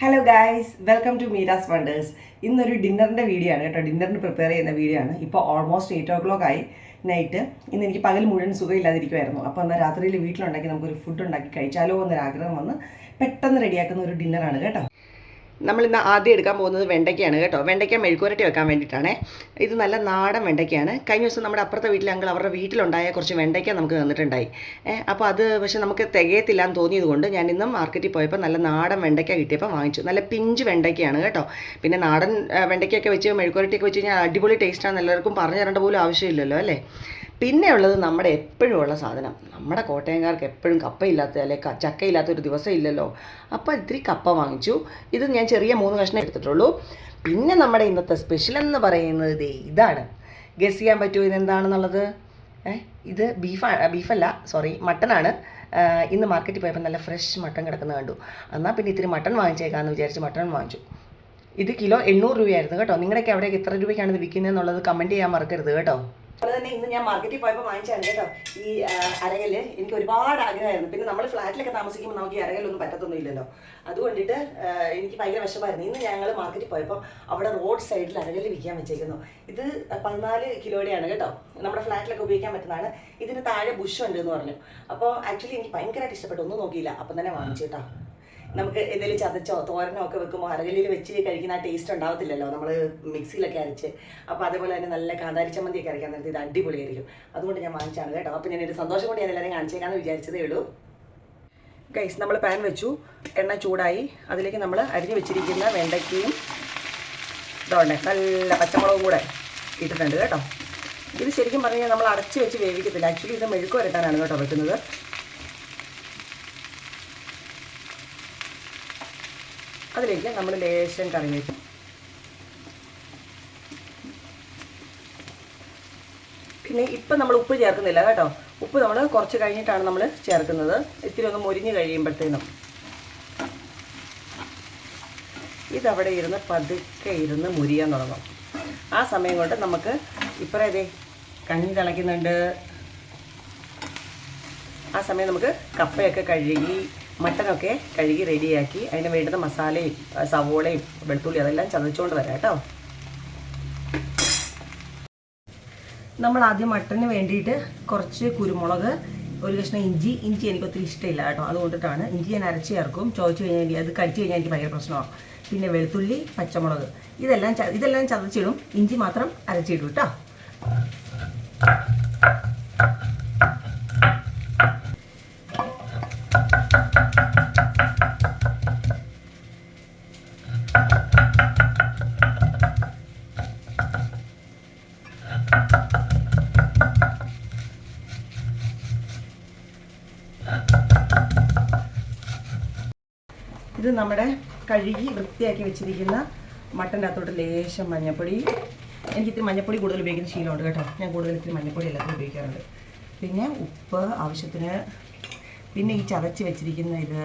Hello guys welcome to Meera's wonders ഇന്നൊരു ഡിന്നറിന്റെ video ആണ് കേട്ടോ. ഡിന്നറിന് പ്രിപ്പയർ ചെയ്യുന്ന വീഡിയോ ആണ്. ഇപ്പോൾ ഓൾമോസ്റ്റ് എയ്റ്റ് ഓ ക്ലോക്ക് ആയി. നൈറ്റ് ഇന്ന് എനിക്ക് പകൽ മുഴുവൻ സുഖമില്ലാതിരിക്കുമായിരുന്നു അപ്പോൾ എന്നാൽ രാത്രിയിൽ വീട്ടിലുണ്ടാക്കി നമുക്കൊരു ഫുഡ് ഉണ്ടാക്കി കഴിച്ചാലോ എന്നൊരു ആഗ്രഹം വന്ന് പെട്ടെന്ന് റെഡിയാക്കുന്ന ഒരു ഡിന്നറാണ് കേട്ടോ. നമ്മൾ ഇന്ന് ആദ്യം എടുക്കാൻ പോകുന്നത് വെണ്ടയ്ക്കയാണ് കേട്ടോ. വെണ്ടയ്ക്ക മെഴുക്കുരട്ടി വെക്കാൻ വേണ്ടിയിട്ടാണ്. ഇത് നല്ല നാടൻ വെണ്ടയ്ക്കയാണ്. കഴിഞ്ഞ ദിവസം നമ്മുടെ അപ്പുറത്തെ വീട്ടിലെ അങ്കിൾ അവരുടെ വീട്ടിലുണ്ടായ കുറച്ച് വെണ്ടയ്ക്ക നമുക്ക് തന്നിട്ടുണ്ടായി. അപ്പോൾ അത് പക്ഷേ നമുക്ക് തികയത്തില്ല എന്ന് തോന്നിയത് കൊണ്ട് ഞാൻ ഇന്ന് മാർക്കറ്റിൽ പോയപ്പോൾ നല്ല നാടൻ വെണ്ടയ്ക്ക കിട്ടിയപ്പോൾ വാങ്ങിച്ചു. നല്ല പിഞ്ച് വെണ്ടയ്ക്കയാണ് കേട്ടോ. പിന്നെ നാടൻ വെണ്ടയ്ക്കൊക്കെ വെച്ച് മെഴുക്കുരട്ടിയൊക്കെ വെച്ച് കഴിഞ്ഞാൽ അടിപൊളി ടേസ്റ്റാണെന്ന് എല്ലാവർക്കും പറഞ്ഞു തരേണ്ട പോലും ആവശ്യമില്ലല്ലോ അല്ലേ? പിന്നെ ഉള്ളത് നമ്മുടെ എപ്പോഴും ഉള്ള സാധനം. നമ്മുടെ കോട്ടയംകാർക്ക് എപ്പോഴും കപ്പയില്ലാത്ത അല്ലെ ക- ചക്കയില്ലാത്ത ഒരു ദിവസം ഇല്ലല്ലോ. അപ്പോൾ ഇത്തിരി കപ്പ വാങ്ങിച്ചു. ഇത് ഞാൻ ചെറിയ മൂന്ന് കഷ്ണം എടുത്തിട്ടുള്ളൂ. പിന്നെ നമ്മുടെ ഇന്നത്തെ സ്പെഷ്യൽ എന്ന് പറയുന്നത് ഇതാണ്. ഗസ് ചെയ്യാൻ പറ്റുമോ ഇതെന്താണെന്നുള്ളത്? ഇത് ബീഫാണ് ബീഫല്ല സോറി മട്ടനാണ് ഇന്ന് മാർക്കറ്റിൽ പോയപ്പോൾ നല്ല ഫ്രഷ് മട്ടൺ കിടക്കുന്നത് കണ്ടു. എന്നാൽ പിന്നെ ഇത്തിരി മട്ടൺ വാങ്ങിച്ചേക്കാമെന്ന് വിചാരിച്ച് മട്ടൺ വാങ്ങിച്ചു. ഇത് കിലോ എണ്ണൂറ് രൂപയായിരുന്നു കേട്ടോ. നിങ്ങളുടെയൊക്കെ അവിടെയൊക്കെ എത്ര രൂപയ്ക്കാണ് ഇത് വിൽക്കുന്നത് എന്നുള്ളത് കമന്റ് ചെയ്യാൻ മറക്കരുത് കേട്ടോ. അതുപോലെ തന്നെ ഇന്ന് ഞാൻ മാർക്കറ്റിൽ പോയപ്പോൾ വാങ്ങിച്ചാണ് കേട്ടോ ഈ ആ, അരകൽ എനിക്ക് ഒരുപാട് ആഗ്രഹമായിരുന്നു. പിന്നെ നമ്മൾ ഫ്ലാറ്റിലൊക്കെ താമസിക്കുമ്പോൾ നമുക്ക് ഈ അരകലൊന്നും പറ്റത്തൊന്നും ഇല്ലല്ലോ അതുകൊണ്ടിട്ട് എനിക്ക് ഭയങ്കര വിഷമായിരുന്നു ഇന്ന് ഞങ്ങൾ മാർക്കറ്റിൽ പോയപ്പോൾ അവിടെ റോഡ് സൈഡിൽ അരകൽ വിൽക്കാൻ വെച്ചേക്കുന്നു. ഇത് പതിനാല് കിലോയുടെയാണ് കേട്ടോ. നമ്മുടെ ഫ്ലാറ്റിലൊക്കെ ഉപയോഗിക്കാൻ പറ്റുന്നതാണ്. ഇതിന് താഴെ ബുഷ് ഉണ്ട് എന്ന് പറഞ്ഞു. അപ്പോൾ ആക്ച്വലി എനിക്ക് ഭയങ്കരമായിട്ട് ഇഷ്ടപ്പെട്ടു. ഒന്നും നോക്കിയില്ല. അപ്പം തന്നെ വാങ്ങിച്ചു കേട്ടോ. നമുക്ക് എന്തെങ്കിലും ചതച്ചോ തോരനോ ഒക്കെ വെക്കുമ്പോൾ അരകല്ലിൽ വെച്ച് കഴിക്കുന്ന ആ ടേസ്റ്റ് ഉണ്ടാവത്തില്ലല്ലോ. നമ്മൾ മിക്സിയിലൊക്കെ അരച്ച്. അപ്പോൾ അതേപോലെ തന്നെ നല്ല കാന്താരി ചമ്മന്തിയൊക്കെ അരയ്ക്കാൻ നേരത്തെ ഇത് അടിപൊളിയായിരിക്കും അതുകൊണ്ട് ഞാൻ വാങ്ങിച്ചാണ് കേട്ടോ. അപ്പോൾ ഞാൻ സന്തോഷം കൂടി ഞാൻ എല്ലാവരും കാണിച്ചേക്കാന്ന് വിചാരിച്ചതേ ഉള്ളൂ. ഗൈസ് നമ്മൾ പാൻ വെച്ചു. എണ്ണ ചൂടായി. അതിലേക്ക് നമ്മൾ അരിഞ്ഞു വെച്ചിരിക്കുന്ന വെണ്ടയ്ക്കയും ഇതുണ്ട് നല്ല പച്ചമുളകും കൂടെ ഇട്ടിട്ടുണ്ട് കേട്ടോ. ഇത് ശരിക്കും പറഞ്ഞു കഴിഞ്ഞാൽ നമ്മൾ അടച്ച് വെച്ച് വേവിക്കത്തില്ല. ആക്ച്വലി ഇത് മെഴുക്ക് വരട്ടാനാണ് കേട്ടോ വെക്കുന്നത്. അതിലേക്ക് നമ്മൾ ലേശം കറിവേപ്പില. പിന്നെ ഇപ്പം നമ്മൾ ഉപ്പ് ചേർക്കുന്നില്ല കേട്ടോ. ഉപ്പ് നമ്മൾ കുറച്ച് കഴിഞ്ഞിട്ടാണ് നമ്മൾ ചേർക്കുന്നത്. ഇത്തിരി ഒന്ന് മുരിഞ്ഞ് കഴിയുമ്പോഴത്തേനും. ഇതവിടെ ഇരുന്ന് പതുക്കെ ഇരുന്ന് മുരിയാൻ തുടങ്ങും. ആ സമയം കൊണ്ട് നമുക്ക് ഇപ്പറേ കഞ്ഞി തിളയ്ക്കുന്നുണ്ട്. ആ സമയം നമുക്ക് കപ്പയൊക്കെ കഴുകി മട്ടനൊക്കെ കഴുകി റെഡിയാക്കി അതിന് വേണ്ടുന്ന മസാലയും സവോളയും വെളുത്തുള്ളി അതെല്ലാം ചതച്ചുകൊണ്ട് വരാം കേട്ടോ. നമ്മൾ ആദ്യം മട്ടന് വേണ്ടിയിട്ട് കുറച്ച് കുരുമുളക് ഒരു കഷ്ണം ഇഞ്ചി. ഇഞ്ചി എനിക്ക് ഒത്തിരി ഇഷ്ടമില്ല കേട്ടോ. അതുകൊണ്ടിട്ടാണ്. ഇഞ്ചി ഞാൻ അരച്ച് ചേർക്കും. ചോദിച്ചു കഴിഞ്ഞാൽ അത് കഴിച്ചു കഴിഞ്ഞാൽ എനിക്ക് ഭയങ്കര പ്രശ്നമാണ്. പിന്നെ വെളുത്തുള്ളി പച്ചമുളക്. ഇതെല്ലാം ഇതെല്ലാം ചതച്ചിടും. ഇഞ്ചി മാത്രം അരച്ചിടും കേട്ടോ. നമ്മുടെ കഴുകി വൃത്തിയാക്കി വെച്ചിരിക്കുന്ന മട്ടന്റെ അകത്തോട്ട് ലേശം മഞ്ഞപ്പൊടി. എനിക്ക് ഇത്തിരി മഞ്ഞപ്പൊടി കൂടുതൽ ഉപയോഗിക്കുന്ന ശീലമുണ്ട് കേട്ടോ. ഞാൻ കൂടുതൽ ഇത്തിരി മഞ്ഞപ്പൊടി എല്ലാത്തിനും ഉപയോഗിക്കാറുണ്ട്. പിന്നെ ഉപ്പ് ആവശ്യത്തിന്. പിന്നെ ഈ ചതച്ച് വെച്ചിരിക്കുന്ന ഇത്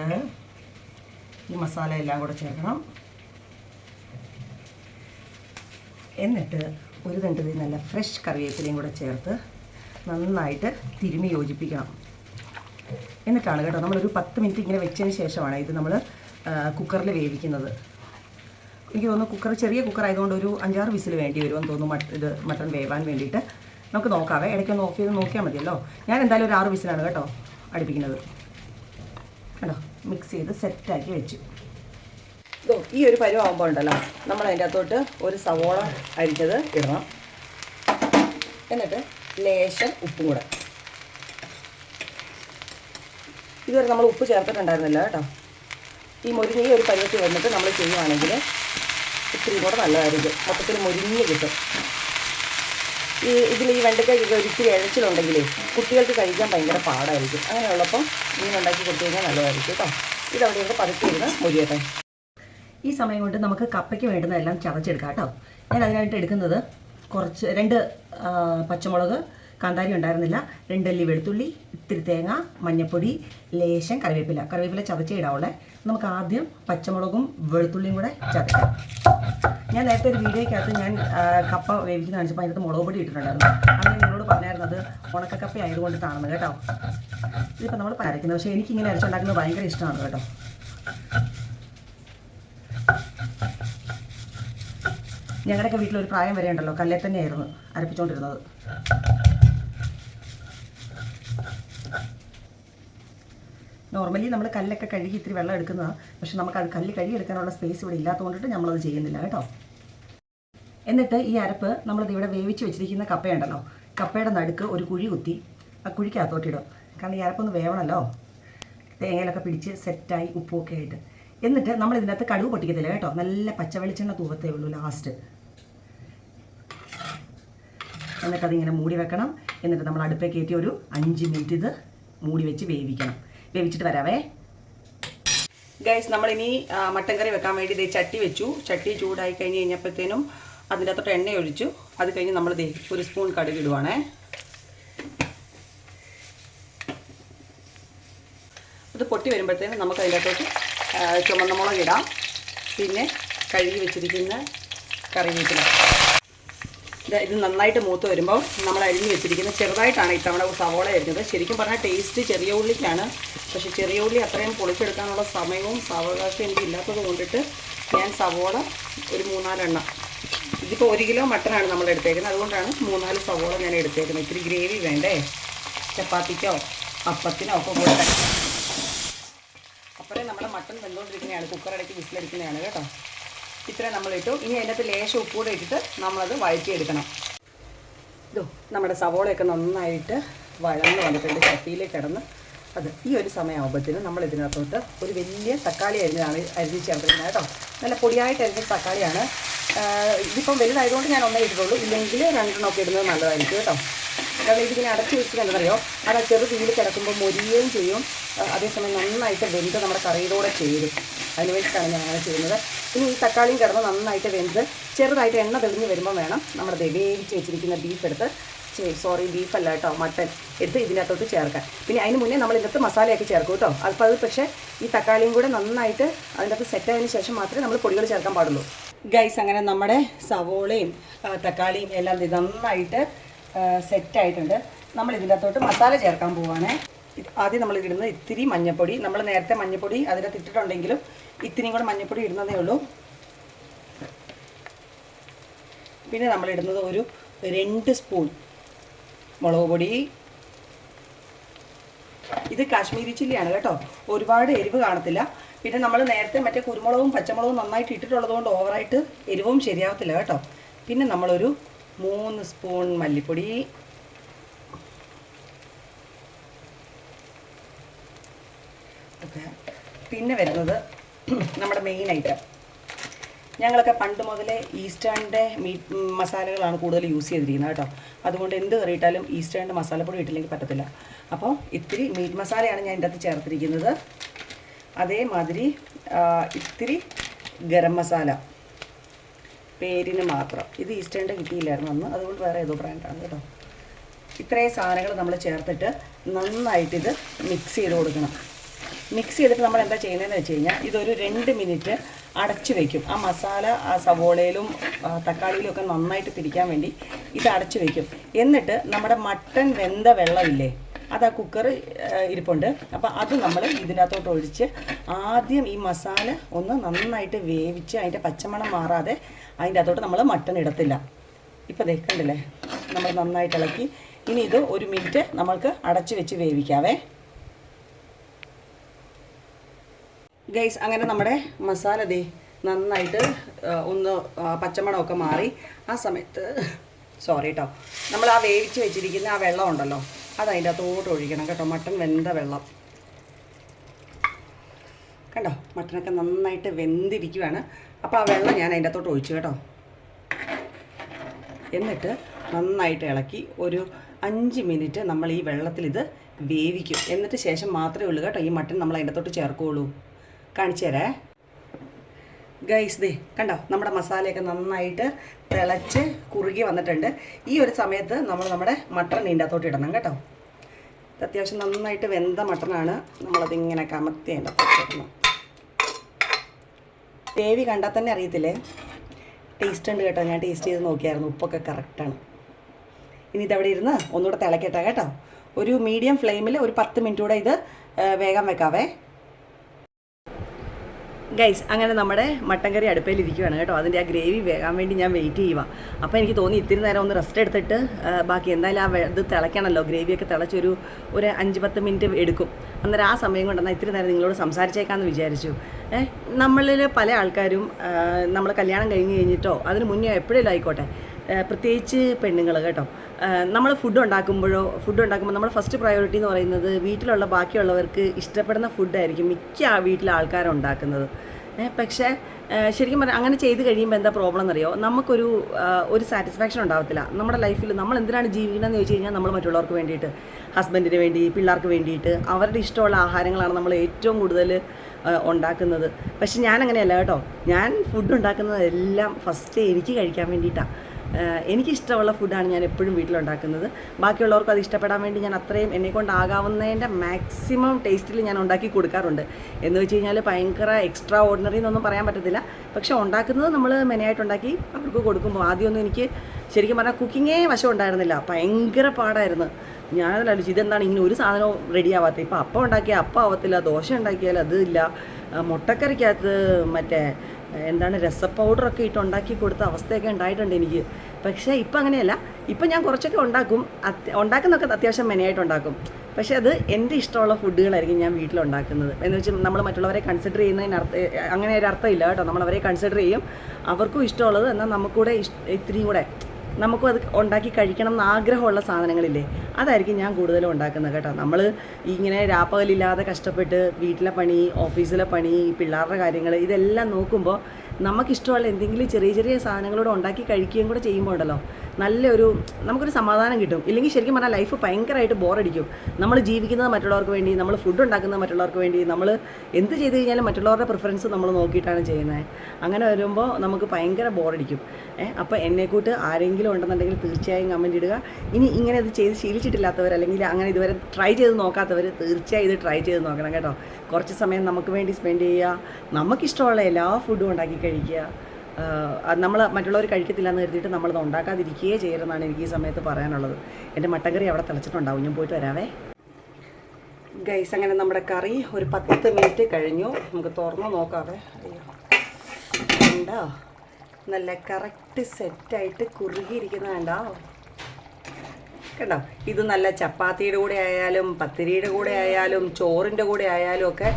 ഈ മസാല എല്ലാം കൂടെ ചേർക്കണം. എന്നിട്ട് ഒരു തണ്ട് നല്ല ഫ്രഷ് കറിവേപ്പിലയും കൂടെ ചേർത്ത് നന്നായിട്ട് തിരുമി യോജിപ്പിക്കണം. എന്നിട്ടാണ് കേട്ടോ നമ്മളൊരു പത്ത് മിനിറ്റ് ഇങ്ങനെ വെച്ചതിന് ശേഷമാണ് ഇത് നമ്മൾ കുക്കറിൽ വേവിക്കുന്നത്. എനിക്ക് തോന്നുന്നു കുക്കർ ചെറിയ കുക്കർ ആയതുകൊണ്ട് ഒരു അഞ്ചാറ് വിസിൽ വേണ്ടി വരുമെന്ന് തോന്നുന്നു ഇത് മട്ടൺ വേവാൻ വേണ്ടിയിട്ട്. നമുക്ക് നോക്കാവേ. ഇടയ്ക്കൊന്ന് ഓഫ് ചെയ്ത് നോക്കിയാൽ മതിയല്ലോ. ഞാൻ എന്തായാലും ഒരു ആറ് വിസിലാണ് കേട്ടോ അടുപ്പിക്കുന്നത്. കേട്ടോ മിക്സ് ചെയ്ത് സെറ്റാക്കി വെച്ചു. ഇതോ ഈ ഒരു പരുവാകുമ്പോൾ ഉണ്ടല്ലോ നമ്മൾ അതിന്റെ അകത്തോട്ട് ഒരു സവോള അരിച്ചത് ഇടണം. എന്നിട്ട് ലേശം ഉപ്പും കൂടെ. ഇതുവരെ നമ്മൾ ഉപ്പ് ചേർത്തിട്ടുണ്ടായിരുന്നില്ല കേട്ടോ. ഈ മുരിങ്ങ ഒരു പരുവത്തിൽ വന്നിട്ട് നമ്മൾ ചെയ്യുവാണെങ്കിൽ ഇത്തിരി കൂടെ നല്ലതായിരിക്കും. മൊത്തത്തിൽ മുരിഞ്ഞ് കിട്ടും. ഈ ഇതിൽ ഈ വെണ്ടയ്ക്കൊക്കെ ഒരിത്തിരി ഇഴച്ചിലുണ്ടെങ്കിലേ കുട്ടികൾക്ക് കഴിക്കാൻ ഭയങ്കര പാടായിരിക്കും. അങ്ങനെയുള്ളപ്പോൾ മീൻ ഉണ്ടാക്കി കൊടുത്തു കഴിഞ്ഞാൽ നല്ലതായിരിക്കും കേട്ടോ. ഇതവിടെ ഇവിടെ പതുക്കെ ഇരുന്ന് മുരിയട്ടെ. ഈ സമയം കൊണ്ട് നമുക്ക് കപ്പയ്ക്ക് വേണ്ടുന്നതെല്ലാം ചതച്ചെടുക്കാം കേട്ടോ. ഞാൻ അതിനായിട്ട് എടുക്കുന്നത് കുറച്ച് രണ്ട് പച്ചമുളക് കാന്താരി ഉണ്ടായിരുന്നില്ല. രണ്ടല്ലി വെളുത്തുള്ളി ഇത്തിരി തേങ്ങ മഞ്ഞപ്പൊടി ലേശം കറിവേപ്പില. കറിവേപ്പില ചതച്ചേ ഇടാവുള്ളേ. നമുക്ക് ആദ്യം പച്ചമുളകും വെളുത്തുള്ളിയും കൂടെ ചതക്കാം ഞാൻ നേരത്തെ ഒരു വീഡിയോയ്ക്കകത്ത് ഞാൻ കപ്പ വേവിക്കുന്ന കാണിച്ചപ്പോൾ അതിനകത്ത് മുളക് പൊടി ഇട്ടിട്ടുണ്ടായിരുന്നു. അങ്ങനെ നിങ്ങളോട് പറഞ്ഞായിരുന്നത് ഉണക്കക്കപ്പ ആയതുകൊണ്ടിട്ടാണെന്ന് കേട്ടോ. ഇതിപ്പോൾ നമ്മൾ അരയ്ക്കുന്നത് പക്ഷേ എനിക്കിങ്ങനെ അരച്ചുണ്ടാക്കുന്നത് ഭയങ്കര ഇഷ്ടമാണ് കേട്ടോ. ഞങ്ങളുടെയൊക്കെ വീട്ടിലൊരു പ്രായം വരെ ഉണ്ടല്ലോ. കല്ലേ തന്നെയായിരുന്നു അരപ്പിച്ചുകൊണ്ടിരുന്നത് നോർമലി നമ്മൾ കല്ലൊക്കെ കഴുകി ഇത്തിരി വെള്ളം എടുക്കുന്നതാണ് പക്ഷെ നമുക്ക് അത് കല്ല് കഴുകി എടുക്കാനുള്ള സ്പേസ് ഇവിടെ ഇല്ലാത്തതുകൊണ്ടിട്ട് നമ്മളത് ചെയ്യുന്നില്ല കേട്ടോ. എന്നിട്ട് ഈ അരപ്പ് നമ്മളത് ഇവിടെ വേവിച്ച് വെച്ചിരിക്കുന്ന കപ്പയുണ്ടല്ലോ. കപ്പയുടെ നടുക്ക് ഒരു കുഴി കുത്തി ആ കുഴിക്കകത്തോട്ടിടും കാരണം ഈ അരപ്പൊന്ന് വേവണമല്ലോ തേങ്ങയിലൊക്കെ പിടിച്ച് സെറ്റായി ഉപ്പൊക്കെ ആയിട്ട്. എന്നിട്ട് നമ്മൾ ഇതിനകത്ത് കടുവ് പൊട്ടിക്കത്തില്ല കേട്ടോ. നല്ല പച്ച വെളിച്ചെണ്ണ തൂവത്തേ ഉള്ളൂ ലാസ്റ്റ് എന്നിട്ട് അതിങ്ങനെ മൂടി വെക്കണം. എന്നിട്ട് നമ്മൾ അടുപ്പേ കയറ്റി ഒരു അഞ്ച് മിനിറ്റ് ഇത് മൂടി വെച്ച് വേവിക്കണം. വേവിച്ചിട്ട് വരാവേ. ഗൈസ് നമ്മളിനി മട്ടൻ കറി വെക്കാൻ വേണ്ടി ദേ ചട്ടി വെച്ചു. ചട്ടി ചൂടായി കഴിഞ്ഞ് കഴിഞ്ഞപ്പോഴത്തേനും അതിന്റെ അകത്തോട്ട് എണ്ണ ഒഴിച്ചു അത് കഴിഞ്ഞ് നമ്മൾ ദേ ഒരു സ്പൂൺ കടുക് ഇടുവാണേ. അത് പൊട്ടി വരുമ്പോഴത്തേനും നമുക്ക് അതിന്റെ അകത്തോട്ട് ചുമന്ന മുളക് ഇടാം. പിന്നെ കഴുകി വെച്ചിരിക്കുന്ന കറിവേപ്പില. ഇത് നന്നായിട്ട് മൂത്ത് വരുമ്പോൾ നമ്മൾ അരിഞ്ഞ് വെച്ചിരിക്കുന്നത് ചെറുതായിട്ടാണ് ഇത്തവണ സവോള അരിഞ്ഞത്. ശരിക്കും പറഞ്ഞാൽ ടേസ്റ്റ് ചെറിയ ഉള്ളിക്കാണ്. പക്ഷേ ചെറിയ ഉള്ളി അത്രയും പൊളിച്ചെടുക്കാനുള്ള സമയവും സാവകാശവും എനിക്ക് ഇല്ലാത്തത് കൊണ്ടിട്ട് ഞാൻ സവോള ഒരു മൂന്നാലെണ്ണം. ഇതിപ്പോൾ ഒരു കിലോ മട്ടനാണ് നമ്മൾ എടുത്തേക്കുന്നത്. അതുകൊണ്ടാണ് മൂന്നാൽ സവോള ഞാൻ എടുത്തേക്കുന്നത്. ഇത്തിരി ഗ്രേവി വേണ്ടേ? ചപ്പാത്തിക്കോ അപ്പത്തിനോ ഒക്കെ കൂടെ അപ്പോഴേ നമ്മുടെ മട്ടൺ വെന്തുകൊണ്ടിരിക്കുന്നതാണ്. കുക്കറടക്കി വിസിലടിക്കുന്നതാണ് കേട്ടോ. ഇത്രയും നമ്മൾ ഇട്ടു ഇനി അതിനകത്ത് ലേശം ഉപ്പൂടെ ഇട്ടിട്ട് നമ്മളത് വഴറ്റിയെടുക്കണം. ഇതോ നമ്മുടെ സവോളയൊക്കെ നന്നായിട്ട് വഴന്ന് വന്നിട്ടുണ്ട്. ചട്ടിയിലേക്ക് കിടന്ന്. അത് ഈ ഒരു സമയമാകുമ്പോഴത്തേനും നമ്മൾ ഇതിനകത്തോട്ട് ഒരു വലിയ തക്കാളി അരിഞ്ഞാണ് അരിഞ്ഞ് ചേർത്തിരുന്നത് കേട്ടോ. നല്ല പൊടിയായിട്ട് അരിഞ്ഞ തക്കാളിയാണ്. ഇതിപ്പം വലുതായതുകൊണ്ട് ഞാൻ ഒന്നേ ഇട്ടിട്ടുള്ളൂ. ഇല്ലെങ്കിൽ രണ്ടെണ്ണമൊക്കെ ഇടുന്നത് നല്ലതായിരിക്കും കേട്ടോ. കാരണം ഇതിങ്ങനെ അടച്ചു വെച്ചിട്ട് എന്താണെന്നറിയോ? അത് ചെറു തീയിൽ കിടക്കുമ്പോൾ മൊരിയുകയും ചെയ്യും. അതേസമയം നന്നായിട്ട് വെന്ത് നമ്മുടെ കറിയിലൂടെ ചേരും. അതിന് വേണ്ടിയിട്ടാണ് ഞാൻ അങ്ങനെ ചെയ്യുന്നത്. ഇനി ഈ തക്കാളിയും കിടന്ന് നന്നായിട്ട് വെന്ത് ചെറുതായിട്ട് എണ്ണ തെളിഞ്ഞ് വരുമ്പോൾ വേണം നമ്മുടെ വേവിച്ച് വെച്ചിരിക്കുന്ന ബീഫ് എടുത്ത് സോറി ബീഫല്ല കേട്ടോ മട്ടൻ എടുത്ത് ഇതിനകത്തോട്ട് ചേർക്കാം പിന്നെ അതിന് മുന്നേ നമ്മൾ ഇതിനകത്ത് മസാലയൊക്കെ ചേർക്കും കേട്ടോ. അപ്പോൾ അത് പക്ഷേ ഈ തക്കാളിയും കൂടെ നന്നായിട്ട് അതിന്റെ അകത്ത് സെറ്റ് ആയതിനു ശേഷം മാത്രമേ നമ്മൾ പൊടികൾ ചേർക്കാൻ പാടുള്ളൂ. ഗൈസ് അങ്ങനെ നമ്മുടെ സവോളയും തക്കാളിയും എല്ലാം നന്നായിട്ട് സെറ്റായിട്ടുണ്ട്. നമ്മൾ ഇതിന്റെ അകത്തോട്ട് മസാല ചേർക്കാൻ പോവാണ്. ആദ്യം നമ്മൾ ഇടുന്നത് ഇത്തിരി മഞ്ഞപ്പൊടി. നമ്മൾ നേരത്തെ മഞ്ഞപ്പൊടി അതിനകത്ത് ഇട്ടിട്ടുണ്ടെങ്കിലും ഇത്തിരിയും കൂടെ മഞ്ഞപ്പൊടി ഇടുന്നതേ ഉള്ളൂ. പിന്നെ നമ്മൾ ഇടുന്നത് ഒരു രണ്ട് സ്പൂൺ മുളക് പൊടി. ഇത് കാശ്മീരി ചില്ലിയാണ് കേട്ടോ. ഒരുപാട് എരിവ് കാണത്തില്ല. പിന്നെ നമ്മൾ നേരത്തെ മറ്റേ കുരുമുളകും പച്ചമുളകും നന്നായിട്ട് ഇട്ടിട്ടുള്ളത് കൊണ്ട് ഓവറായിട്ട് എരിവും ശരിയാവത്തില്ല കേട്ടോ. പിന്നെ നമ്മളൊരു മൂന്ന് സ്പൂൺ മല്ലിപ്പൊടി. പിന്നെ വരുന്നത് നമ്മുടെ മെയിൻ ഐറ്റം ഞങ്ങളൊക്കെ പണ്ട് മുതലേ ഈസ്റ്റേണിന്റെ മീറ്റ് മസാലകളാണ് കൂടുതൽ യൂസ് ചെയ്തിരിക്കുന്നത് കേട്ടോ. അതുകൊണ്ട് എന്ത് കറിയിട്ടാലും ഈസ്റ്റേണിന്റെ മസാലപ്പൊടി ഇട്ടില്ലെങ്കിൽ പറ്റത്തില്ല. അപ്പോൾ ഇത്തിരി മീറ്റ് മസാലയാണ് ഞാൻ ഇതിന്റെ അകത്ത് ചേർത്തിരിക്കുന്നത്. അതേമാതിരി ഇത്തിരി ഗരം മസാല. പേരിന് മാത്രം. ഇത് ഈസ്റ്റേണിന്റെ കിട്ടിയില്ലായിരുന്നു അന്ന്. അതുകൊണ്ട് വേറെ ഏതോ ബ്രാൻഡാണ് കേട്ടോ. ഇത്രയും സാധനങ്ങൾ നമ്മൾ ചേർത്തിട്ട് നന്നായിട്ട് ഇത് മിക്സ് ചെയ്ത് കൊടുക്കണം. മിക്സ് ചെയ്തിട്ട് നമ്മൾ എന്താ ചെയ്യുന്നതെന്ന് വെച്ച് കഴിഞ്ഞാൽ ഇതൊരു രണ്ട് മിനിറ്റ് അടച്ചു വയ്ക്കും ആ മസാല ആ സവോളയിലും തക്കാളിയിലും ഒക്കെ നന്നായിട്ട് പിരിക്കാൻ വേണ്ടി ഇത് അടച്ചു വയ്ക്കും എന്നിട്ട് നമ്മുടെ മട്ടൻ വെന്ത വെള്ളമില്ലേ അത് ആ കുക്കർ ഇരിപ്പുണ്ട്. അപ്പോൾ അത് നമ്മൾ ഇതിനകത്തോട്ട് ഒഴിച്ച് ആദ്യം ഈ മസാല ഒന്ന് നന്നായിട്ട് വേവിച്ച് അതിന്റെ പച്ചമണം മാറാതെ അതിന്റെ അകത്തോട്ട് നമ്മൾ മട്ടൻ ഇടത്തില്ല. ഇപ്പോൾ ദേ കണ്ടില്ലേ? നമ്മൾ നന്നായിട്ട് ഇളക്കി. ഇനി ഇത് ഒരു മിനിറ്റ് നമ്മൾക്ക് അടച്ചു വെച്ച് വേവിക്കാവേ. ഗൈസ് അങ്ങനെ നമ്മുടെ മസാല ദേ നന്നായിട്ട് ഒന്ന് പച്ചമണമൊക്കെ മാറി. ആ സമയത്ത് സോറി കേട്ടോ നമ്മൾ ആ വേവിച്ച് വെച്ചിരിക്കുന്ന ആ വെള്ളം ഉണ്ടല്ലോ അത് അതിന്റെ അകത്തോട്ട് ഒഴിക്കണം കേട്ടോ. മട്ടൺ വെന്ത വെള്ളം. കണ്ടോ? മട്ടനൊക്കെ നന്നായിട്ട് വെന്തിരിക്കുവാണ്. അപ്പോൾ ആ വെള്ളം ഞാൻ അതിന്റെ അകത്തോട്ട് ഒഴിച്ചു കേട്ടോ. എന്നിട്ട് നന്നായിട്ട് ഇളക്കി ഒരു അഞ്ച് മിനിറ്റ് നമ്മൾ ഈ വെള്ളത്തിൽ ഇത് വേവിക്കും. എന്നിട്ട് ശേഷം മാത്രമേ ഉള്ളൂ കേട്ടോ. ഈ മട്ടൻ നമ്മൾ അതിന്റെ തൊട്ട് ചേർക്കുകയുള്ളൂ. കാണിച്ചു തരേ. ഗൈസ് ദേ കണ്ടോ? നമ്മുടെ മസാലയൊക്കെ നന്നായിട്ട് തിളച്ച് കുറുകി വന്നിട്ടുണ്ട്. ഈ ഒരു സമയത്ത് നമ്മൾ നമ്മുടെ മട്ടൺ ഇതിന്റെ അകത്തോട്ട് ഇടണം കേട്ടോ. അത്യാവശ്യം നന്നായിട്ട് വെന്ത മട്ടനാണ്. നമ്മളതിങ്ങനെ കമത്തി അതിന്റെ അകത്തോട്ട് ഇടണം. ഗ്രേവി കണ്ടാൽ തന്നെ അറിയത്തില്ലേ? ടേസ്റ്റ് ഉണ്ട് കേട്ടോ. ഞാൻ ടേസ്റ്റ് ചെയ്ത് നോക്കിയായിരുന്നു. ഉപ്പൊക്കെ കറക്റ്റാണ് ഇനി ഇതവിടെ ഇരുന്ന് ഒന്നുകൂടെ തിളക്കട്ടെ കേട്ടോ. ഒരു മീഡിയം ഫ്ലെയിമിൽ ഒരു പത്ത് മിനിറ്റ് കൂടെ ഇത് വേഗം വെക്കാവേ. ഗൈസ് അങ്ങനെ നമ്മുടെ മട്ടൻ കറി അടുപ്പയിൽ ഇരിക്കുകയാണ് കേട്ടോ. അതിന്റെ ആ ഗ്രേവി വേകാൻ വേണ്ടി ഞാൻ വെയിറ്റ് ചെയ്യുക അപ്പോൾ എനിക്ക് തോന്നി ഇത്തിരി നേരം ഒന്ന് റെസ്റ്റ് എടുത്തിട്ട് ബാക്കി എന്തായാലും ആ ഇത് തിളയ്ക്കണമല്ലോ ഗ്രേവിയൊക്കെ തിളച്ചൊരു ഒരു അഞ്ച് പത്ത് മിനിറ്റ് എടുക്കും. അന്നേരം ആ സമയം കൊണ്ട് എന്നാൽ ഇത്തിരി നേരം നിങ്ങളോട് സംസാരിച്ചേക്കാമെന്ന് വിചാരിച്ചു. ഏഹ് നമ്മളിൽ പല ആൾക്കാരും നമ്മൾ കല്യാണം കഴിഞ്ഞ് കഴിഞ്ഞിട്ടോ അതിന് മുന്നേ എപ്പോഴേലും ആയിക്കോട്ടെ പ്രത്യേകിച്ച് പെണ്ണുങ്ങൾ കേട്ടോ. നമ്മൾ ഫുഡ് ഉണ്ടാക്കുമ്പോഴോ ഫുഡ് ഉണ്ടാക്കുമ്പോൾ നമ്മൾ ഫസ്റ്റ് പ്രയോറിറ്റി എന്ന് പറയുന്നത് വീട്ടിലുള്ള ബാക്കിയുള്ളവർക്ക് ഇഷ്ടപ്പെടുന്ന ഫുഡായിരിക്കും മിക്ക വീട്ടിലെ ആൾക്കാരും ഉണ്ടാക്കുന്നത്. പക്ഷേ ശരിക്കും പറഞ്ഞാൽ അങ്ങനെ ചെയ്ത് കഴിയുമ്പോൾ എന്താ പ്രോബ്ലം എന്നറിയോ? നമുക്കൊരു ഒരു സാറ്റിസ്ഫാക്ഷൻ ഉണ്ടാവത്തില്ല. നമ്മുടെ ലൈഫിൽ നമ്മൾ എന്തിനാണ് ജീവിക്കണമെന്ന് ചോദിച്ചു കഴിഞ്ഞാൽ നമ്മൾ മറ്റുള്ളവർക്ക് വേണ്ടിയിട്ട് ഹസ്ബൻഡിന് വേണ്ടി പിള്ളേർക്ക് വേണ്ടിയിട്ട് അവരുടെ ഇഷ്ടമുള്ള ആഹാരങ്ങളാണ് നമ്മൾ ഏറ്റവും കൂടുതൽ ഉണ്ടാക്കുന്നത്. പക്ഷെ ഞാൻ അങ്ങനെയല്ല കേട്ടോ. ഞാൻ ഫുഡ് ഉണ്ടാക്കുന്നതെല്ലാം ഫസ്റ്റ് എനിക്ക് കഴിക്കാൻ വേണ്ടിയിട്ടാണ് എനിക്കിഷ്ടമുള്ള ഫുഡാണ് ഞാൻ എപ്പോഴും വീട്ടിലുണ്ടാക്കുന്നത്. ബാക്കിയുള്ളവർക്ക് അത് ഇഷ്ടപ്പെടാൻ വേണ്ടി ഞാൻ അത്രയും എന്നെ കൊണ്ടാകാവുന്നതിന്റെ മാക്സിമം ടേസ്റ്റിൽ ഞാൻ ഉണ്ടാക്കി കൊടുക്കാറുണ്ട്. എന്ന് വെച്ച് കഴിഞ്ഞാൽ ഭയങ്കര എക്സ്ട്രാ ഓർഡിനറി എന്നൊന്നും പറയാൻ പറ്റത്തില്ല. പക്ഷേ ഉണ്ടാക്കുന്നത് നമ്മൾ മെനയായിട്ടുണ്ടാക്കി അവർക്ക് കൊടുക്കുമ്പോൾ ആദ്യമൊന്നും എനിക്ക് ശരിക്കും പറഞ്ഞാൽ കുക്കിങ്ങേ വശം ഉണ്ടായിരുന്നില്ല. ഭയങ്കര പാടായിരുന്നു. ഞാനതിലാലോചിച്ചു ഇതെന്താണ് ഇങ്ങനെ ഒരു സാധനവും റെഡി ആവാത്ത ഇപ്പം അപ്പം ഉണ്ടാക്കിയാൽ അപ്പം ആവത്തില്ല ദോശ ഉണ്ടാക്കിയാൽ അതില്ല മുട്ടക്കറിക്കകത്ത് മറ്റേ എന്താണ് രസ പൗഡറൊക്കെ ഇട്ട് ഉണ്ടാക്കി കൊടുത്ത അവസ്ഥയൊക്കെ ഉണ്ടായിട്ടുണ്ട് എനിക്ക്. പക്ഷേ ഇപ്പം അങ്ങനെയല്ല. ഇപ്പം ഞാൻ കുറച്ചൊക്കെ ഉണ്ടാക്കും. ഉണ്ടാക്കുന്നൊക്കെ അത്യാവശ്യം മെനയായിട്ട് ഉണ്ടാക്കും. പക്ഷേ അത് എന്റെ ഇഷ്ടമുള്ള ഫുഡുകളായിരിക്കും ഞാൻ വീട്ടിലുണ്ടാക്കുന്നത് എന്ന് വെച്ചാൽ നമ്മൾ മറ്റുള്ളവരെ കൺസിഡർ ചെയ്യുന്നതിന് അർത്ഥം അങ്ങനെ ഒരു അർത്ഥമില്ല കേട്ടോ. നമ്മൾ അവരെ കൺസിഡർ ചെയ്യും. അവർക്കും ഇഷ്ടമുള്ളത് എന്നാൽ നമുക്കൂടെ ഇഷ്ട ഇത്തിരിയും കൂടെ നമുക്കും അത് ഉണ്ടാക്കി കഴിക്കണം എന്ന് ആഗ്രഹമുള്ള സാധനങ്ങളില്ലേ? അതായിരിക്കും ഞാൻ കൂടുതലും ഉണ്ടാക്കുന്നത് കേട്ടോ. നമ്മൾ ഇങ്ങനെ രാപ്പകലില്ലാതെ കഷ്ടപ്പെട്ട് വീട്ടിലെ പണി ഓഫീസിലെ പണി പിള്ളേരുടെ കാര്യങ്ങൾ ഇതെല്ലാം നോക്കുമ്പോൾ നമുക്കിഷ്ടമുള്ള എന്തെങ്കിലും ചെറിയ ചെറിയ സാധനങ്ങളോട് ഉണ്ടാക്കി കഴിക്കുകയും കൂടെ ചെയ്യുമ്പോൾ ഉണ്ടല്ലോ നല്ലൊരു നമുക്കൊരു സമാധാനം കിട്ടും. ഇല്ലെങ്കിൽ ശരിക്കും പറഞ്ഞാൽ ലൈഫ് ഭയങ്കരമായിട്ട് ബോറടിക്കും നമ്മൾ ജീവിക്കുന്നത് മറ്റുള്ളവർക്ക് വേണ്ടി നമ്മൾ ഫുഡ് ഉണ്ടാക്കുന്നത് മറ്റുള്ളവർക്ക് വേണ്ടി നമ്മൾ എന്ത് ചെയ്ത് കഴിഞ്ഞാലും മറ്റുള്ളവരുടെ പ്രിഫറൻസ് നമ്മൾ നോക്കിയിട്ടാണ് ചെയ്യുന്നത്. അങ്ങനെ വരുമ്പോൾ നമുക്ക് ഭയങ്കര ബോറടിക്കും അപ്പോൾ എന്നെക്കൂട്ട് ആരെങ്കിലും ഉണ്ടെന്നുണ്ടെങ്കിൽ തീർച്ചയായും കമന്റ് ഇടുക. ഇനി ഇങ്ങനെ ഇത് ചെയ്ത് ശീലിച്ചിട്ടില്ലാത്തവർ അല്ലെങ്കിൽ അങ്ങനെ ഇതുവരെ ട്രൈ ചെയ്ത് നോക്കാത്തവർ തീർച്ചയായും ഇത് ട്രൈ ചെയ്ത് നോക്കണം കേട്ടോ. കുറച്ച് സമയം നമുക്ക് വേണ്ടി സ്പെൻഡ് ചെയ്യുക. നമുക്കിഷ്ടമുള്ള എല്ലാ ഫുഡും ഉണ്ടാക്കി കഴിക്കുക. നമ്മൾ മറ്റുള്ളവർ കഴിക്കത്തില്ല എന്ന് കരുതിയിട്ട് നമ്മളത് ഉണ്ടാക്കാതിരിക്കുകയേ ചെയ്യരുതെന്നാണ് എനിക്ക് ഈ സമയത്ത് പറയാനുള്ളത്. എന്റെ മട്ടൻ അവിടെ തിളച്ചിട്ടുണ്ടാവും. ഞാൻ പോയിട്ട് വരാവേ. ഗൈസ് അങ്ങനെ നമ്മുടെ കറി ഒരു പത്ത് മിനിറ്റ് കഴിഞ്ഞു. നമുക്ക് തുറന്ന് നോക്കാവേ. ഉണ്ടോ നല്ല കറക്റ്റ് സെറ്റായിട്ട് കുറുകിയിരിക്കുന്ന കണ്ടോ? കണ്ടോ? ഇത് നല്ല ചപ്പാത്തിയുടെ കൂടെ ആയാലും പത്തിരിയുടെ കൂടെ ആയാലും ചോറിന്റെ കൂടെ ആയാലും ഒക്കെ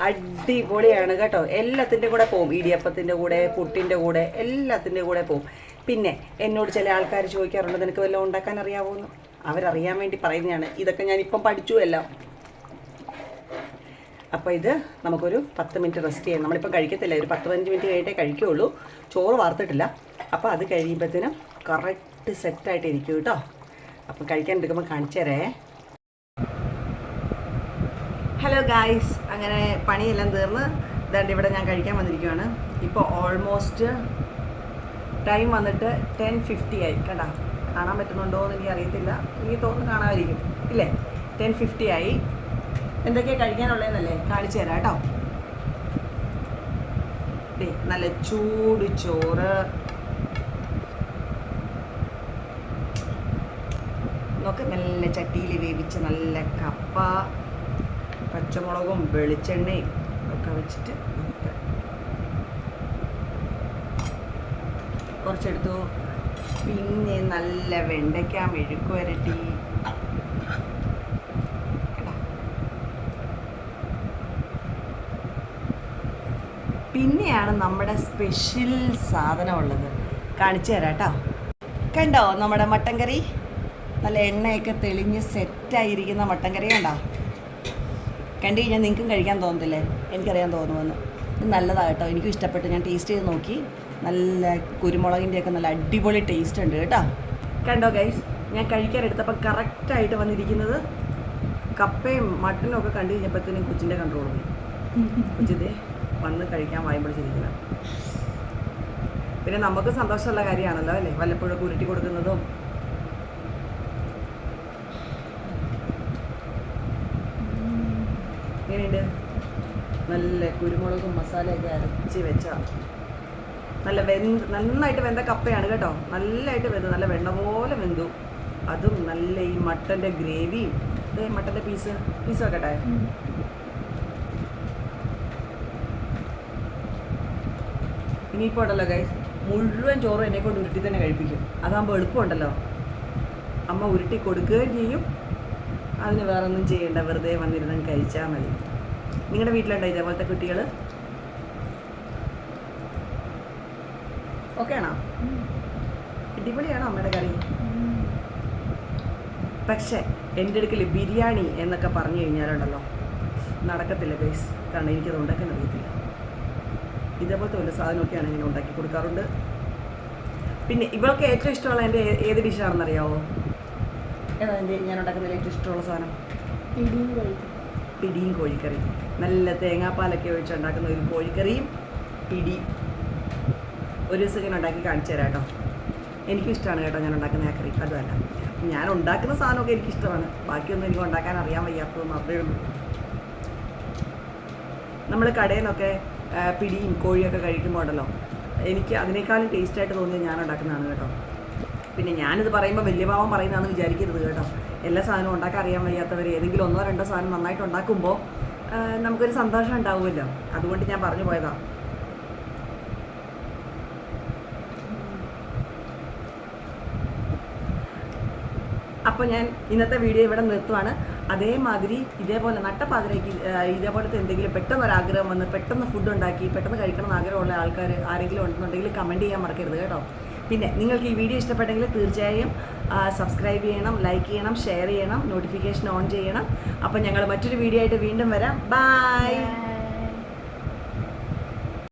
അടിപൊളിയാണ് കേട്ടോ. എല്ലാത്തിന്റെ കൂടെ പോവും. ഇടിയപ്പത്തിന്റെ കൂടെ പുട്ടിന്റെ കൂടെ എല്ലാത്തിന്റെ കൂടെ പോവും. പിന്നെ എന്നോട് ചില ആൾക്കാർ ചോദിക്കാറുണ്ട് നിനക്ക് വല്ലതും ഉണ്ടാക്കാൻ അറിയാവോന്ന്? അവരറിയാൻ വേണ്ടി പറയുന്നതാണ്. ഇതൊക്കെ ഞാൻ ഇപ്പം പഠിച്ചു എല്ലാം. അപ്പോൾ ഇത് നമുക്കൊരു പത്ത് മിനിറ്റ് റെസ്റ്റ് ചെയ്യാം. നമ്മളിപ്പോൾ കഴിക്കത്തില്ല. ഒരു പത്ത് പതിനഞ്ച് മിനിറ്റ് കഴിഞ്ഞിട്ടേ കഴിക്കുകയുള്ളൂ. ചോറ് വാർത്തിട്ടില്ല അപ്പോൾ അത് കഴിയുമ്പോഴത്തേനും കറക്റ്റ് സെറ്റായിട്ട് ഇരിക്കും കേട്ടോ. അപ്പം കഴിക്കാൻ എടുക്കുമ്പോൾ കാണിച്ചു ഹലോ ഗായ്സ് അങ്ങനെ പണിയെല്ലാം തീർന്ന് ഇതാണ്ട് ഇവിടെ ഞാൻ കഴിക്കാൻ വന്നിരിക്കുകയാണ് ഇപ്പോൾ ഓൾമോസ്റ്റ് ടൈം വന്നിട്ട് ടെൻ ഫിഫ്റ്റി ആയി. കേട്ടോ കാണാൻ പറ്റുന്നുണ്ടോ എന്ന് എനിക്ക് അറിയത്തില്ല. എനിക്ക് തോന്നുന്നു കാണാമായിരിക്കും. ഇല്ലേ? ടെൻ ഫിഫ്റ്റി ആയി. എന്തൊക്കെയാണ് കഴിക്കാനുള്ളതെന്നല്ലേ കാണിച്ചു തരാം കേട്ടോ. നല്ല ചൂട് ചോറ്. നോക്ക് നല്ല ചട്ടിയിൽ വേവിച്ച നല്ല കപ്പ. പച്ചമുളകും വെളിച്ചെണ്ണയും ഒക്കെ വെച്ചിട്ട് നമുക്ക് കുറച്ചെടുത്തു. പിന്നെ നല്ല വെണ്ടയ്ക്ക മെഴുക്ക് വരട്ടി. പിന്നെയാണ് നമ്മുടെ സ്പെഷ്യൽ സാധനം ഉള്ളത് കാണിച്ചു തരാം കേട്ടോ. കണ്ടോ നമ്മുടെ മട്ടൻ കറി? നല്ല എണ്ണയൊക്കെ തെളിഞ്ഞ് സെറ്റായിരിക്കുന്ന മട്ടൻ കറി കണ്ടോ? കണ്ടു കഴിഞ്ഞാൽ നിങ്ങൾക്കും കഴിക്കാൻ തോന്നത്തില്ലേ? എനിക്കറിയാൻ തോന്നുമെന്ന്. ഇത് നല്ലതാണ് എനിക്കും ഇഷ്ടപ്പെട്ടു. ഞാൻ ടേസ്റ്റ് ചെയ്ത് നോക്കി. നല്ല കുരുമുളകിന്റെ ഒക്കെ നല്ല അടിപൊളി ടേസ്റ്റ് ഉണ്ട് കേട്ടോ. കണ്ടോ ഗൈസ് ഞാൻ കഴിക്കാൻ എടുത്തപ്പോൾ കറക്റ്റായിട്ട് വന്നിരിക്കുന്നത് കപ്പയും മട്ടനും ഒക്കെ കണ്ടു കഴിഞ്ഞപ്പോഴത്തേനും കൊച്ചിന്റെ കൺട്രോൾ കൊച്ചിതേ വന്ന് കഴിക്കാൻ വായ്പടിച്ചിരിക്കുന്നത് പിന്നെ നമുക്ക് സന്തോഷമുള്ള കാര്യമാണല്ലോ അല്ലേ? വല്ലപ്പോഴും ഉരുട്ടി കൊടുക്കുന്നതും എങ്ങനെയുണ്ട്? നല്ല കുരുമുളകും മസാലയൊക്കെ അരച്ച് വെച്ച നല്ല വെന്ത് നന്നായിട്ട് വെന്ത കപ്പയാണ് കേട്ടോ. നല്ലതായിട്ട് വെന്തു നല്ല വെണ്ണ പോലെ വെന്തു. അതും നല്ല ഈ മട്ടന്റെ ഗ്രേവിയും അതേ മട്ടന്റെ പീസ് പീസ് വെക്കട്ടെ? ഇനിയിപ്പോൾ ഉണ്ടല്ലോ ഗൈസ് മുഴുവൻ ചോറും എന്നെ കൊണ്ട് ഉരുട്ടി തന്നെ കഴിപ്പിക്കും. അതാകുമ്പോൾ എളുപ്പമുണ്ടല്ലോ. അമ്മ ഉരുട്ടി കൊടുക്കുകയും ചെയ്യും. അതിന് വേറെ ഒന്നും ചെയ്യേണ്ട വെറുതെ വന്നിരുന്ന് കഴിച്ചാൽ മതി. നിങ്ങളുടെ വീട്ടിലുണ്ടോ ഇതേപോലത്തെ കുട്ടികൾ ഓക്കെ ആണോ? അടിപൊളിയാണോ അമ്മയുടെ കറി പക്ഷേ എന്റെ അടുക്കൽ ബിരിയാണി എന്നൊക്കെ പറഞ്ഞു കഴിഞ്ഞാലുണ്ടല്ലോ നടക്കത്തില്ല ബേസ് കാരണം എനിക്കത് ഉണ്ടാക്കാൻ അറിയത്തില്ല. ഇതേപോലത്തെ വല്ല സാധനമൊക്കെയാണ് ഇങ്ങനെ ഉണ്ടാക്കി കൊടുക്കാറുണ്ട്. പിന്നെ ഇവൾക്ക് ഏറ്റവും ഇഷ്ടമുള്ള എന്റെ ഏത് ഡിഷാണെന്ന് അറിയാവോ ഏതാ എന്റെ ഞാൻ ഉണ്ടാക്കുന്നതിൽ ഏറ്റവും ഇഷ്ടമുള്ള സാധനം? പിടിയും കോഴിക്കറി പിടിയും കോഴിക്കറി നല്ല തേങ്ങാപ്പാലൊക്കെ ഒഴിച്ച് ഉണ്ടാക്കുന്ന ഒരു കോഴിക്കറിയും പിടി ഒരു ദിവസം ഞാൻ ഉണ്ടാക്കി കാണിച്ചു തരാം കേട്ടോ. എനിക്കും ഇഷ്ടമാണ് കേട്ടോ ഞാൻ ഉണ്ടാക്കുന്ന ആ കറി. അതുമല്ല ഞാൻ ഉണ്ടാക്കുന്ന സാധനമൊക്കെ എനിക്കിഷ്ടമാണ്. ബാക്കിയൊന്നും എനിക്ക് ഉണ്ടാക്കാൻ അറിയാൻ വയ്യാത്തത് മാത്രമേ ഉള്ളൂ. നമ്മൾ കടയിൽ നിന്നൊക്കെ പിടിയും കോഴിയൊക്കെ കഴിക്കുമ്പോൾ ഉണ്ടല്ലോ എനിക്ക് അതിനേക്കാളും ടേസ്റ്റായിട്ട് തോന്നിയത് ഞാൻ ഉണ്ടാക്കുന്നതാണ് കേട്ടോ. പിന്നെ ഞാനിത് പറയുമ്പോൾ വലിയ ഭാവം പറയുന്നതാണെന്ന് വിചാരിക്കരുത് കേട്ടോ. എല്ലാ സാധനവും ഉണ്ടാക്കാൻ അറിയാൻ വയ്യാത്തവർ ഏതെങ്കിലും ഒന്നോ രണ്ടോ സാധനം നന്നായിട്ട് ഉണ്ടാക്കുമ്പോൾ നമുക്കൊരു സന്തോഷം ഉണ്ടാവുമല്ലോ. അതുകൊണ്ട് ഞാൻ പറഞ്ഞു പോയതാണ് അപ്പോൾ ഞാൻ ഇന്നത്തെ വീഡിയോ ഇവിടെ നിർത്തുവാണ്. അതേമാതിരി ഇതേപോലെ നട്ടപ്പാതിരയ്ക്ക് ഇതേപോലത്തെ എന്തെങ്കിലും പെട്ടെന്ന് ഒരു ആഗ്രഹം വന്ന് പെട്ടെന്ന് ഫുഡ് ഉണ്ടാക്കി പെട്ടെന്ന് കഴിക്കണം എന്ന് ആഗ്രഹമുള്ള ആൾക്കാർ ആരെങ്കിലും ഉണ്ടെന്നുണ്ടെങ്കിൽ കമന്റ് ചെയ്യാൻ മറക്കരുത് കേട്ടോ. പിന്നെ നിങ്ങൾക്ക് ഈ വീഡിയോ ഇഷ്ടപ്പെട്ടെങ്കിൽ തീർച്ചയായും സബ്സ്ക്രൈബ് ചെയ്യണം ലൈക്ക് ചെയ്യണം ഷെയർ ചെയ്യണം നോട്ടിഫിക്കേഷൻ ഓൺ ചെയ്യണം. അപ്പോൾ ഞങ്ങൾ മറ്റൊരു വീഡിയോ ആയിട്ട് വീണ്ടും വരാം. ബൈ